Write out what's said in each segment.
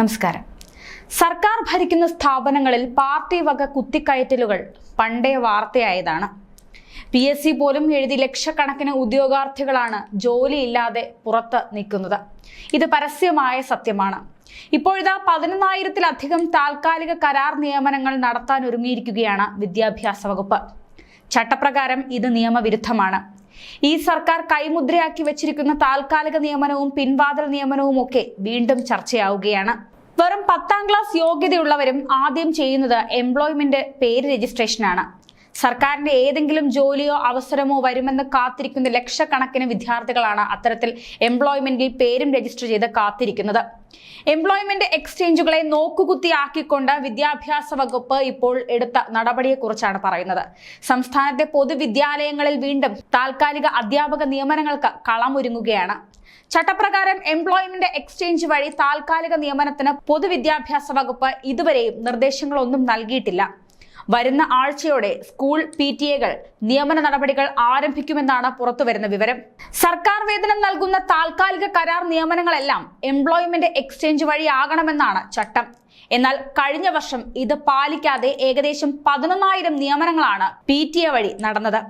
നമസ്കാരം. സർക്കാർ ഭരിക്കുന്ന സ്ഥാപനങ്ങളിൽ പാർട്ടി വക കുത്തിക്കയറ്റലുകൾ പണ്ടേ വാർത്തയായതാണ്. പി എസ് സി പോലും എഴുതി ലക്ഷക്കണക്കിന് ഉദ്യോഗാർത്ഥികളാണ് ജോലിയില്ലാതെ പുറത്ത് നിൽക്കുന്നത്. ഇത് പരസ്യമായ സത്യമാണ്. ഇപ്പോഴിതാ പതിനൊന്നായിരത്തിലധികം താൽക്കാലിക കരാർ നിയമനങ്ങൾ നടത്താൻ ഒരുങ്ങിയിരിക്കുകയാണ് വിദ്യാഭ്യാസ വകുപ്പ്. ചട്ടപ്രകാരം ഇത് നിയമവിരുദ്ധമാണ്. ഈ സർക്കാർ കൈമുദ്രയാക്കി വെച്ചിരിക്കുന്ന താൽക്കാലിക നിയമനവും പിൻവാതിൽ നിയമനവും ഒക്കെ വീണ്ടും ചർച്ചയാവുകയാണ്. വെറും പത്താം ക്ലാസ് യോഗ്യതയുള്ളവരും ആദ്യം ചെയ്യുന്നത് എംപ്ലോയ്മെന്റ് പേര് രജിസ്ട്രേഷനാണ്. സർക്കാരിന്റെ ഏതെങ്കിലും ജോലിയോ അവസരമോ വരുമെന്ന് കാത്തിരിക്കുന്ന ലക്ഷക്കണക്കിന് വിദ്യാർത്ഥികളാണ് അത്തരത്തിൽ എംപ്ലോയ്മെന്റിൽ പേരും രജിസ്റ്റർ ചെയ്ത് കാത്തിരിക്കുന്നത്. എംപ്ലോയ്മെന്റ് എക്സ്ചേഞ്ചുകളെ നോക്കുകുത്തിയാക്കിക്കൊണ്ട് വിദ്യാഭ്യാസ വകുപ്പ് ഇപ്പോൾ എടുത്ത നടപടിയെക്കുറിച്ചാണ് പറയുന്നത്. സംസ്ഥാനത്തെ പൊതുവിദ്യാലയങ്ങളിൽ വീണ്ടും താൽക്കാലിക അധ്യാപക നിയമനങ്ങൾക്ക് കളമൊരുങ്ങുകയാണ്. ചട്ടപ്രകാരം എംപ്ലോയ്മെന്റ് എക്സ്ചേഞ്ച് വഴി താൽക്കാലിക നിയമനത്തിന് പൊതുവിദ്യാഭ്യാസ വകുപ്പ് ഇതുവരെയും നിർദ്ദേശങ്ങളൊന്നും നൽകിയിട്ടില്ല. വരുന്ന ആഴ്ചയോടെ സ്കൂൾ പി ടി എകൾ നിയമന നടപടികൾ ആരംഭിക്കുമെന്നാണ് പുറത്തുവരുന്ന വിവരം. സർക്കാർ വേതനം നൽകുന്ന താൽക്കാലിക കരാർ നിയമനങ്ങളെല്ലാം എംപ്ലോയ്മെന്റ് എക്സ്ചേഞ്ച് വഴിയാകണമെന്നാണ് ചട്ടം. എന്നാൽ കഴിഞ്ഞ വർഷം ഇത് പാലിക്കാതെ ഏകദേശം പതിനൊന്നായിരം നിയമനങ്ങളാണ് പി ടി എ വഴി നടന്നത്.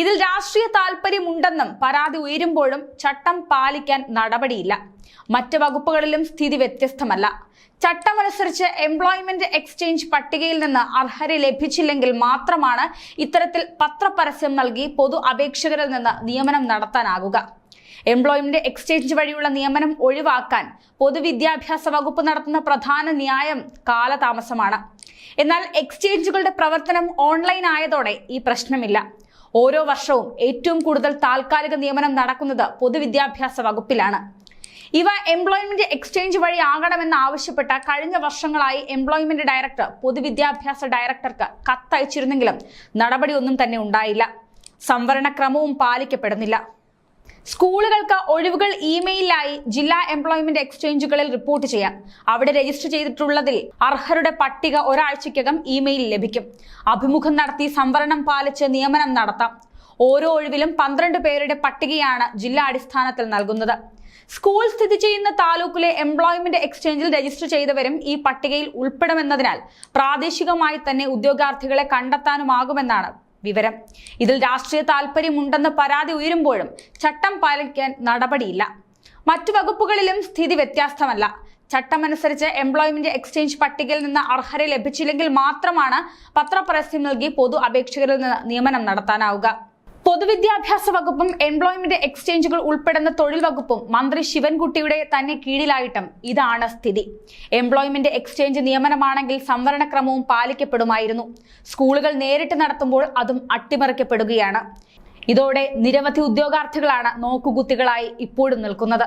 ഇതിൽ രാഷ്ട്രീയ താല്പര്യമുണ്ടെന്നും പരാതി ഉയരുമ്പോഴും ചട്ടം പാലിക്കാൻ നടപടിയില്ല. മറ്റ് വകുപ്പുകളിലും സ്ഥിതി വ്യത്യസ്തമല്ല. ചട്ടമനുസരിച്ച് എംപ്ലോയ്മെന്റ് എക്സ്ചേഞ്ച് പട്ടികയിൽ നിന്ന് അർഹരെ ലഭിച്ചില്ലെങ്കിൽ മാത്രമാണ് ഇത്തരത്തിൽ പത്രപരസ്യം നൽകി പൊതു അപേക്ഷകരിൽ നിന്ന് നിയമനം നടത്താനാകുക. എംപ്ലോയ്മെന്റ് എക്സ്ചേഞ്ച് വഴിയുള്ള നിയമനം ഒഴിവാക്കാൻ പൊതുവിദ്യാഭ്യാസ വകുപ്പ് നടത്തുന്ന പ്രധാന ന്യായം കാലതാമസമാണ്. എന്നാൽ എക്സ്ചേഞ്ചുകളുടെ പ്രവർത്തനം ഓൺലൈൻ ആയതോടെ ഈ പ്രശ്നമില്ല. ഓരോ വർഷവും ഏറ്റവും കൂടുതൽ താൽക്കാലിക നിയമനം നടക്കുന്നത് പൊതുവിദ്യാഭ്യാസ വകുപ്പിലാണ്. ഇവ എംപ്ലോയ്മെന്റ് എക്സ്ചേഞ്ച് വഴി ആകണമെന്ന് ആവശ്യപ്പെട്ട കഴിഞ്ഞ വർഷങ്ങളായി എംപ്ലോയ്മെന്റ് ഡയറക്ടർ പൊതുവിദ്യാഭ്യാസ ഡയറക്ടർക്ക് കത്തയച്ചിരുന്നെങ്കിലും നടപടിയൊന്നും തന്നെ ഉണ്ടായില്ല. സംവരണ ക്രമവും പാലിക്കപ്പെടുന്നില്ല. സ്കൂളുകൾക്ക് ഒഴിവുകൾ ഇമെയിലായി ജില്ലാ എംപ്ലോയ്മെന്റ് എക്സ്ചേഞ്ചുകളിൽ റിപ്പോർട്ട് ചെയ്യാം. അവിടെ രജിസ്റ്റർ ചെയ്തിട്ടുള്ളതിൽ അർഹരുടെ പട്ടിക ഒരാഴ്ചയ്ക്കകം ഇമെയിൽ ലഭിക്കും. അഭിമുഖം നടത്തി സംവരണം പാലിച്ച് നിയമനം നടത്താം. ഓരോ ഒഴിവിലും പന്ത്രണ്ട് പേരുടെ പട്ടികയാണ് ജില്ലാ അടിസ്ഥാനത്തിൽ നൽകുന്നത്. സ്കൂൾ സ്ഥിതി ചെയ്യുന്ന താലൂക്കിലെ എംപ്ലോയ്മെന്റ് എക്സ്ചേഞ്ചിൽ രജിസ്റ്റർ ചെയ്തവരും ഈ പട്ടികയിൽ ഉൾപ്പെടുമെന്നതിനാൽ പ്രാദേശികമായി തന്നെ ഉദ്യോഗാർത്ഥികളെ കണ്ടെത്താനുമാകുമെന്നാണ് വിവരം. ഇതിൽ രാഷ്ട്രീയ താല്പര്യമുണ്ടെന്ന് പരാതി ഉയരുമ്പോഴും ചട്ടം പാലിക്കാൻ നടപടിയില്ല. മറ്റു വകുപ്പുകളിലും സ്ഥിതി വ്യത്യസ്തമല്ല. ചട്ടമനുസരിച്ച് എംപ്ലോയ്മെന്റ് എക്സ്ചേഞ്ച് പട്ടികയിൽ നിന്ന് അർഹരെ ലഭിച്ചില്ലെങ്കിൽ മാത്രമാണ് പത്രപരസ്യം നൽകി പൊതു അപേക്ഷകരിൽ നിന്ന് നിയമനം നടത്താനാവുക. പൊതുവിദ്യാഭ്യാസ വകുപ്പും എംപ്ലോയ്മെന്റ് എക്സ്ചേഞ്ചുകൾ ഉൾപ്പെടുന്ന തൊഴിൽ വകുപ്പും മന്ത്രി ശിവൻകുട്ടിയുടെ തന്നെ കീഴിലായിട്ടും ഇതാണ് സ്ഥിതി. എംപ്ലോയ്മെന്റ് എക്സ്ചേഞ്ച് നിയമനമാണെങ്കിൽ സംവരണക്രമവും പാലിക്കപ്പെടുമായിരുന്നു. സ്കൂളുകൾ നേരിട്ട് നടത്തുമ്പോൾ അതും അട്ടിമറിക്കപ്പെടുകയാണ്. ഇതോടെ നിരവധി ഉദ്യോഗാർത്ഥികളാണ് നോക്കുകുത്തികളായി ഇപ്പോഴും നിൽക്കുന്നത്.